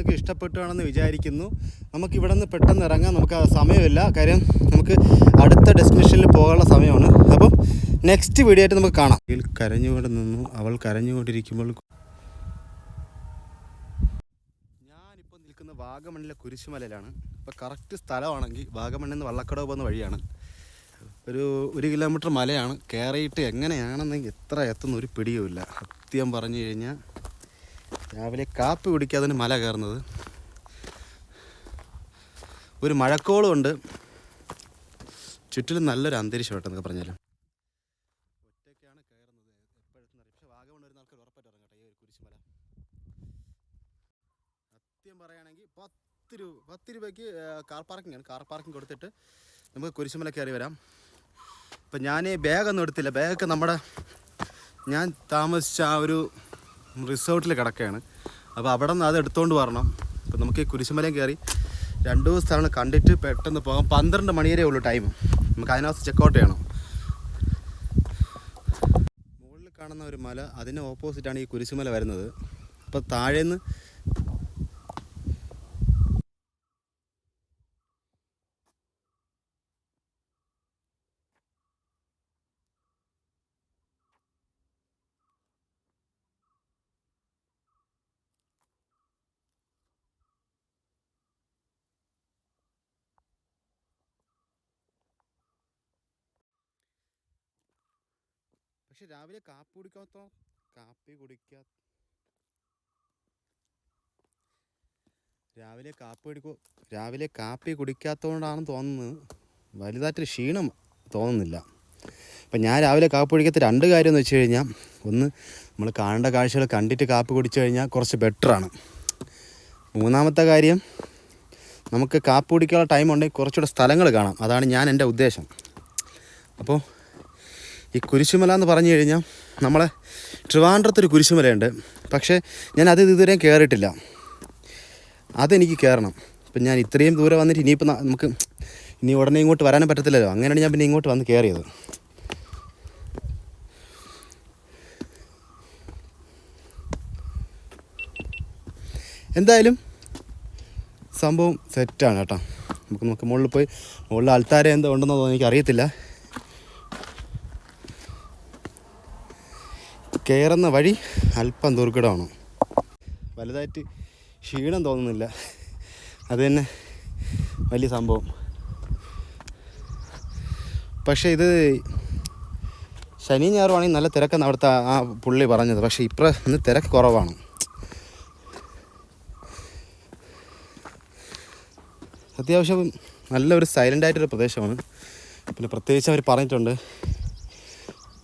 നിങ്ങൾക്ക് ഇഷ്ടപ്പെട്ടുവാണെന്ന് വിചാരിക്കുന്നു. നമുക്ക് ഇവിടെ നിന്ന് പെട്ടെന്ന് ഇറങ്ങാൻ നമുക്ക് സമയമില്ല. കാര്യം നമുക്ക് അടുത്ത ഡെസ്റ്റിനേഷനിൽ പോകാനുള്ള സമയമാണ്. അപ്പം നെക്സ്റ്റ് വീഡിയോ ആയിട്ട് നമുക്ക് കാണാം. ഇതിൽ കരഞ്ഞുകൊണ്ട് നിന്നു. അവൾ കരഞ്ഞുകൊണ്ടിരിക്കുമ്പോൾ ഞാനിപ്പോൾ നിൽക്കുന്ന വാഗമണ്ണിലെ കുരിശുമലയിലാണ്. ഇപ്പോൾ കറക്റ്റ് സ്ഥലമാണെങ്കിൽ വാഗമണ്ണിൽ നിന്ന് വള്ളക്കടവ് പോകുന്ന വഴിയാണ്. ഒരു ഒരു കിലോമീറ്റർ മലയാണ്. കയറിയിട്ട് എങ്ങനെയാണെന്നെങ്കിൽ എത്ര എത്തുന്ന ഒരു പിടിയുമില്ല. സത്യം പറഞ്ഞു കഴിഞ്ഞാൽ രാവിലെ കാപ്പി കുടിക്കാതെ മല കയറുന്നത്. ഒരു മഴക്കോളും ഉണ്ട്. ചുറ്റിലും നല്ലൊരു അന്തരീക്ഷം കേട്ടെന്നൊക്കെ പറഞ്ഞാലും. ഒറ്റയ്ക്കാണ് കയറുന്നത് എപ്പോഴെത്തുന്ന പക്ഷെ വാഗമൺ വരുന്ന ആൾക്കാർ ഉറപ്പായിട്ട് ഇറങ്ങട്ടെ ഈ ഒരു കുരിശുമല സത്യം പറയുകയാണെങ്കിൽ പത്ത് രൂപ പത്ത് രൂപയ്ക്ക് കാർ പാർക്കിംഗ് ആണ്. കാർ പാർക്കിംഗ് കൊടുത്തിട്ട് നമുക്ക് കുരിശുമല കയറി വരാം. ഇപ്പം ഞാൻ ബാഗൊന്നും എടുത്തില്ല. ബാഗൊക്കെ നമ്മുടെ ഞാൻ താമസിച്ച ആ ഒരു റിസോർട്ടിൽ കിടക്കുകയാണ്. അപ്പോൾ അവിടെ നിന്ന് അത് എടുത്തുകൊണ്ട് വരണം. അപ്പോൾ നമുക്ക് ഈ കുരിശുമലയും കയറി രണ്ട് ദിവസത്താണ് കണ്ടിട്ട് പെട്ടെന്ന് പോകാം. പന്ത്രണ്ട് മണി വരെ ഉള്ളൂ ടൈം. നമുക്ക് അതിനകത്ത് ചെക്കൗട്ട് ചെയ്യണം. മുകളിൽ കാണുന്ന ഒരു മല അതിന് ഓപ്പോസിറ്റാണ് ഈ കുരിശുമല വരുന്നത്. അപ്പോൾ താഴേന്ന് പക്ഷെ രാവിലെ കാപ്പി കുടിക്കാത്തോ? കാപ്പി കുടിക്കാ. രാവിലെ കാപ്പി കുടിക്കോ രാവിലെ കാപ്പി കുടിക്കാത്തതുകൊണ്ടാണെന്ന് തോന്നുന്നത് വലുതായിട്ടൊരു ക്ഷീണം തോന്നുന്നില്ല. അപ്പം ഞാൻ രാവിലെ കാപ്പി കുടിക്കാത്ത രണ്ട് കാര്യം എന്ന് വെച്ച് കഴിഞ്ഞാൽ ഒന്ന് നമ്മൾ കാണേണ്ട കാഴ്ചകൾ കണ്ടിട്ട് കാപ്പി കുടിച്ചു കഴിഞ്ഞാൽ കുറച്ച് ബെറ്ററാണ് മൂന്നാമത്തെ കാര്യം നമുക്ക് കാപ്പി കുടിക്കാനുള്ള ടൈം ഉണ്ടെങ്കിൽ കുറച്ചുകൂടെ സ്ഥലങ്ങൾ കാണാം. അതാണ് ഞാൻ എന്റെ ഉദ്ദേശം. അപ്പോൾ ഈ കുരിശുമല എന്ന് പറഞ്ഞു കഴിഞ്ഞാൽ നമ്മളെ ട്രിവാൻഡ്രത്തൊരു കുരിശുമലയുണ്ട്. പക്ഷേ ഞാൻ അത് ഇതുവരെയും കയറിയിട്ടില്ല അതെനിക്ക് കയറണം ഇപ്പം ഞാൻ ഇത്രയും ദൂരെ വന്നിട്ട് ഇനിയിപ്പോൾ നമുക്ക് ഇനി ഉടനെ ഇങ്ങോട്ട് വരാനും പറ്റത്തില്ലല്ലോ. അങ്ങനെയാണ് ഞാൻ പിന്നെ ഇങ്ങോട്ട് വന്ന് കയറിയത് എന്തായാലും സംഭവം സെറ്റാണ് കേട്ടോ. നമുക്ക് നമുക്ക് മുകളിൽ പോയി മുകളിൽ ആൾത്താര എന്തോ ഉണ്ടെന്നോ എനിക്ക് അറിയത്തില്ല കയറുന്ന വഴി അല്പം ദുർഘടമാണ്. വലുതായിട്ട് ക്ഷീണം തോന്നുന്നില്ല. അത് തന്നെ വലിയ സംഭവം. പക്ഷേ ഇത് ശനി ഞായറുവാണെങ്കിൽ നല്ല തിരക്കെന്ന് അവിടുത്തെ ആ- പുള്ളി പറഞ്ഞത്. പക്ഷേ ഇപ്പം ഇന്ന് തിരക്ക് കുറവാണ്. അത്യാവശ്യം നല്ലൊരു സൈലന്റ് ആയിട്ടൊരു പ്രദേശമാണ്. പിന്നെ പ്രത്യേകിച്ച് അവർ പറഞ്ഞിട്ടുണ്ട്.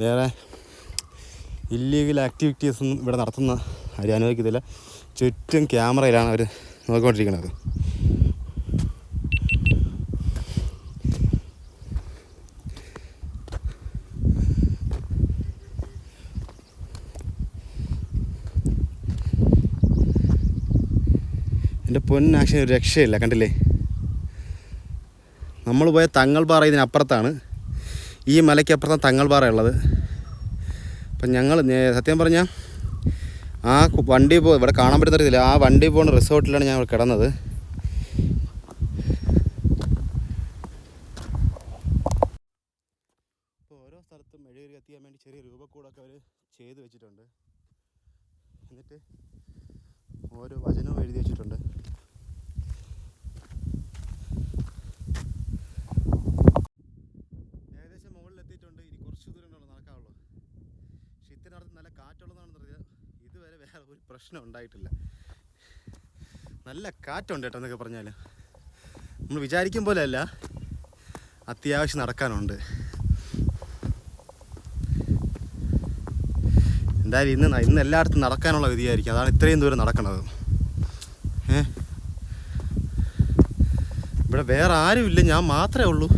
വേറെ ഇല്ലീഗൽ ആക്ടിവിറ്റീസ് ഒന്നും ഇവിടെ നടത്തുന്ന അവർ അനുവദിക്കത്തില്ല. ചുറ്റും ക്യാമറയിലാണ് അവർ നോക്കിക്കൊണ്ടിരിക്കുന്നത്. എന്റെ പൊന്നാക്ഷൻ ഒരു രക്ഷയില്ല കണ്ടില്ലേ? നമ്മൾ പോയ തങ്ങൾ പാറ ഇതിനപ്പുറത്താണ്. ഈ മലയ്ക്കപ്പുറത്താണ് തങ്ങൾ പാറ ഉള്ളത്. അപ്പം ഞങ്ങൾ സത്യം പറഞ്ഞാൽ ആ വണ്ടി പോ ഇവിടെ കാണാൻ പറ്റുന്നറിയത്തില്ല ആ വണ്ടി പോകുന്ന റിസോർട്ടിലാണ് ഞങ്ങൾ കിടന്നത്. ഓരോ സ്ഥലത്തും മെഴുകരി എത്തിക്കാൻ വേണ്ടി ചെറിയ രൂപക്കൂടൊക്കെ അവർ ചെയ്ത് വെച്ചിട്ടുണ്ട്. എന്നിട്ട് ഓരോ വചനവും എഴുതി വെച്ചിട്ടുണ്ട് ഏകദേശം മുകളിൽ എത്തിയിട്ടുണ്ട് ഇനി കുറച്ച് ദൂരം ഉണ്ടല്ലോ നടക്കാവുള്ളൂ പക്ഷെ അറിയാം ഇതുവരെ വേറെ ഒരു പ്രശ്നം ഉണ്ടായിട്ടില്ല. നല്ല കാറ്റുണ്ട് കേട്ടോ എന്നൊക്കെ പറഞ്ഞാൽ നമ്മൾ വിചാരിക്കും പോലെ അല്ല അത്യാവശ്യം നടക്കാനുണ്ട്. എന്തായാലും ഇന്ന് ഇന്ന് എല്ലായിടത്തും നടക്കാനുള്ള വിധിയായിരിക്കും അതാണ് ഇത്രയും ദൂരം നടക്കണത്. ഇവിടെ വേറെ ആരുമില്ല ഞാൻ മാത്രമേ ഉള്ളൂ.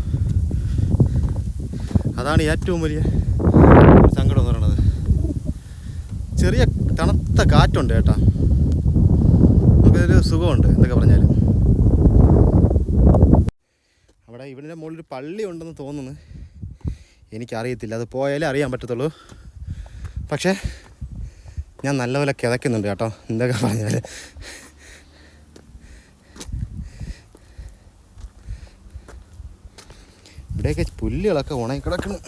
അതാണ് ഏറ്റവും വലിയ ചെറിയ തണുത്ത കാറ്റുണ്ട് കേട്ടാ. നമുക്കൊരു സുഖമുണ്ട് എന്തൊക്കെ പറഞ്ഞാലും. അവിടെ ഇവിടെ മുകളിൽ പള്ളി ഉണ്ടെന്ന് തോന്നുന്നു. എനിക്കറിയത്തില്ല. അത് പോയാലേ അറിയാൻ പറ്റത്തുള്ളൂ. പക്ഷേ ഞാൻ നല്ലപോലെ കിതയ്ക്കുന്നുണ്ട് കേട്ടോ എന്തൊക്കെ പറഞ്ഞാൽ ഇവിടെയൊക്കെ പുല്ലുകളൊക്കെ ഉണങ്ങി കിടക്കണം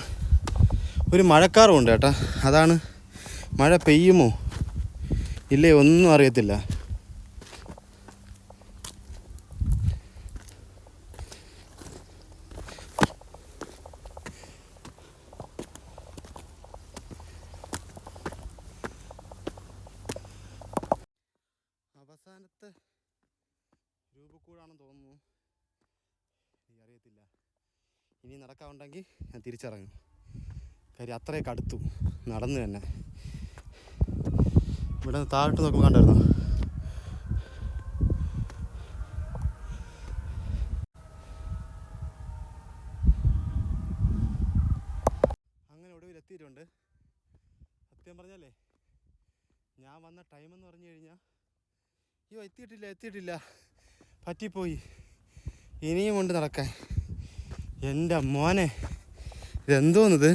ഒരു മഴക്കാറും ഉണ്ട് കേട്ടോ. അതാണ് മഴ പെയ്യുമോ? ഇല്ലേ ഒന്നും അറിയത്തില്ല. അവസാനത്തെ രൂപക്കൂടാണെന്ന് തോന്നുന്നു. അറിയത്തില്ല ഇനി നടക്കാവുണ്ടെങ്കിൽ ഞാൻ തിരിച്ചിറങ്ങും. കാര്യം അത്രയൊക്കെ അടുത്തു. നടന്നു തന്നെ. ഇവിടെ നിന്ന് താഴോട്ട് നോക്കുമ്പോൾ കണ്ടായിരുന്നു? അങ്ങനെ ഒടുവിൽ എത്തിയിട്ടുണ്ട്. സത്യം പറഞ്ഞല്ലേ ഞാൻ വന്ന ടൈം എന്ന് പറഞ്ഞു കഴിഞ്ഞാൽ അയ്യോ എത്തിയിട്ടില്ല എത്തിയിട്ടില്ല. പറ്റിപ്പോയി. ഇനിയും കൊണ്ട് നടക്കാൻ. എന്റെ മോനെ ഇതെന്തോന്നത്?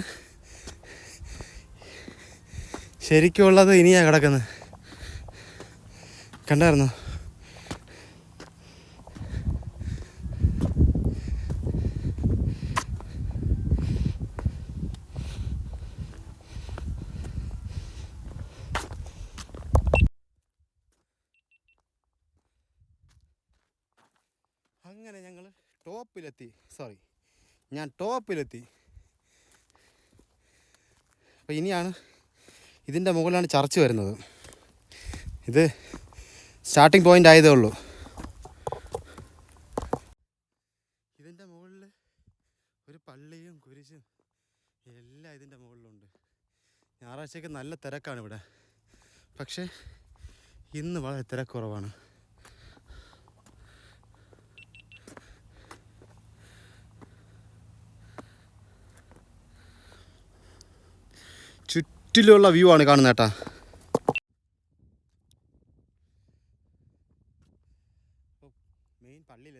ശരിക്കുള്ളത് ഇനിയാണ് കിടക്കുന്നത്. കണ്ടായിരുന്നോ? അങ്ങനെ ഞങ്ങൾ ടോപ്പിലെത്തി. സോറി ഞാൻ ടോപ്പിലെത്തി. അപ്പോൾ ഇനിയാണ് ഇതിന്റെ മുകളിലാണ് ചർച്ച വരുന്നത്. ഇത് സ്റ്റാർട്ടിംഗ് പോയിന്റ് ആയതേ ഉള്ളൂ. ഇതിന്റെ മുകളിൽ ഒരു പള്ളിയും കുരിശും എല്ലാം ഇതിന്റെ മുകളിലുണ്ട്. ഞായറാഴ്ചയ്ക്ക് നല്ല തിരക്കാണ് ഇവിടെ. പക്ഷേ ഇന്ന് വളരെ തിരക്കുറവാണ്. ചുറ്റിലുള്ള വ്യൂ ആണ് കാണുന്നത്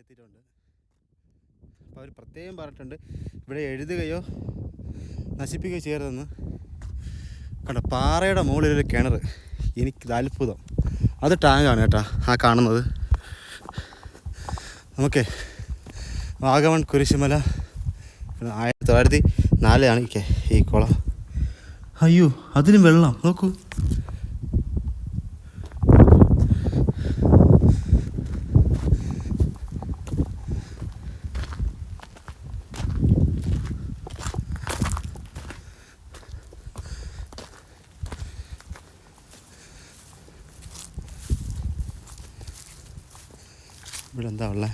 എത്തിയിട്ടുണ്ട് അപ്പോൾ അവർ പ്രത്യേകം പറഞ്ഞിട്ടുണ്ട് ഇവിടെ എഴുതുകയോ നശിപ്പിക്കുകയോ ചെയ്യരുതെന്ന്. കണ്ട പാറയുടെ മുകളിലൊരു കിണർ. എനിക്ക് അത്ഭുതം. അത് ടാങ്കാണ് കേട്ടാ ആ കാണുന്നത്. നമുക്ക് വാഗമൺ കുരിശുമല ആയിരത്തി തൊള്ളായിരത്തി നാലിലാണ് ഈ കുളം. അയ്യോ അതിനും വെള്ളം നോക്കൂ. ഇവിടെ എന്താ ഉള്ളത്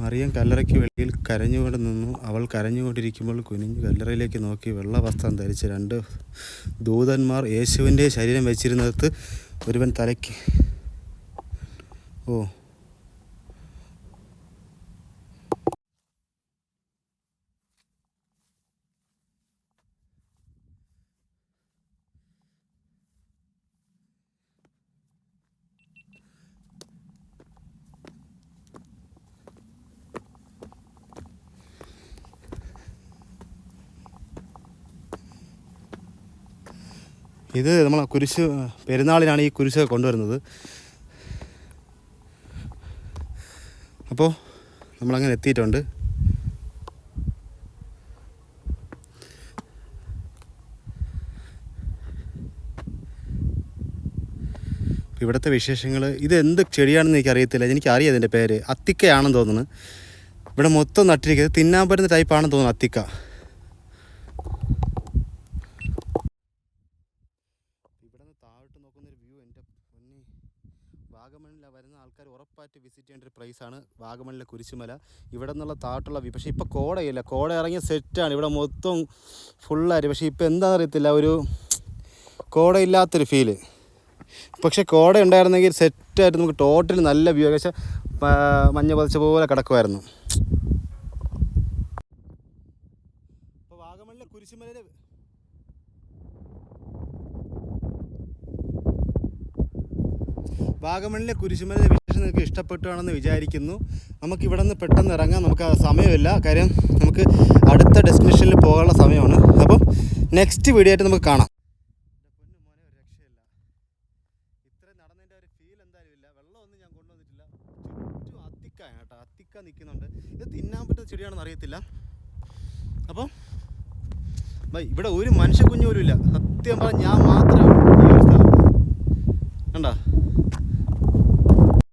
മറിയം കല്ലറയ്ക്ക് വെളിയിൽ കരഞ്ഞുകൊണ്ട് നിന്നു. അവൾ കരഞ്ഞുകൊണ്ടിരിക്കുമ്പോൾ കുനിഞ്ഞ് കല്ലറയിലേക്ക് നോക്കി വെള്ള വസ്ത്രം ധരിച്ച് രണ്ട് ദൂതന്മാർ യേശുവിന്റെ ശരീരം വെച്ചിരുന്നിടത്ത് ഒരുവൻ തലയ്ക്ക് ഓ ഇത് നമ്മൾ കുരിശ് പെരുന്നാളിനാണ് ഈ കുരിശ് കൊണ്ടുവരുന്നത്. അപ്പോൾ നമ്മളങ്ങനെ എത്തിയിട്ടുണ്ട്. ഇവിടുത്തെ വിശേഷങ്ങൾ ഇത് എന്ത് ചെടിയാണെന്ന് എനിക്ക് അറിയത്തില്ല എനിക്ക് അറിയാം ഇതിന്റെ പേര്. അത്തിക്കയാണെന്ന് തോന്നുന്നു. ഇവിടെ മൊത്തം നട്ടിരിക്കുന്നത് തിന്നാൻ പറ്റുന്ന ടൈപ്പാണെന്ന് തോന്നുന്നു അത്തിക്ക ഇവിടെ നിന്ന് താഴോട്ട് നോക്കുന്ന ഒരു വ്യൂ എന്റെ പൊന്നി വാഗമണിൽ വരുന്ന ആൾക്കാർ ഉറപ്പായിട്ട് വിസിറ്റ് ചെയ്യേണ്ട ഒരു പ്ലേസാണ് വാഗമണിലെ കുരിശുമല. ഇവിടെ നിന്നുള്ള താട്ടുള്ള വ്യൂ പക്ഷേ ഇപ്പോൾ കോടയില്ല. കോട ഇറങ്ങിയ സെറ്റാണ് ഇവിടെ മൊത്തം ഫുള്ളായിട്ട് പക്ഷേ ഇപ്പോൾ എന്താണെന്ന് അറിയത്തില്ല. ഒരു കോടയില്ലാത്തൊരു ഫീൽ പക്ഷേ കോട ഉണ്ടായിരുന്നെങ്കിൽ സെറ്റായിട്ട് നമുക്ക് ടോട്ടൽ നല്ല വ്യൂ ആ, മഞ്ഞ പതിച്ച പോലെ കിടക്കുമായിരുന്നു. വാഗമണിലെ കുരിശുമലയിലെ വാഗമണിലെ കുരിശുമലയിലെ നിങ്ങൾക്ക് ഇഷ്ടപ്പെട്ടുകയാണെന്ന് വിചാരിക്കുന്നു. നമുക്ക് ഇവിടെ നിന്ന് പെട്ടെന്ന് ഇറങ്ങാൻ നമുക്ക് സമയമില്ല. കാര്യം നമുക്ക് അടുത്ത ഡെസ്റ്റിനേഷനിൽ പോകാനുള്ള സമയമാണ്. അപ്പം നെക്സ്റ്റ് വീഡിയോ ആയിട്ട് നമുക്ക് കാണാം. നിൽക്കുന്നുണ്ട്. ഇത് തിന്നാൻ പറ്റുന്ന ചെടിയാണെന്ന് അറിയത്തില്ല. അപ്പം ഇവിടെ ഒരു മനുഷ്യ കുഞ്ഞുപോലും ഇല്ല. സത്യം പറഞ്ഞാൽ ഞാൻ മാത്രമേ ഈ ഒരു കണ്ടോ?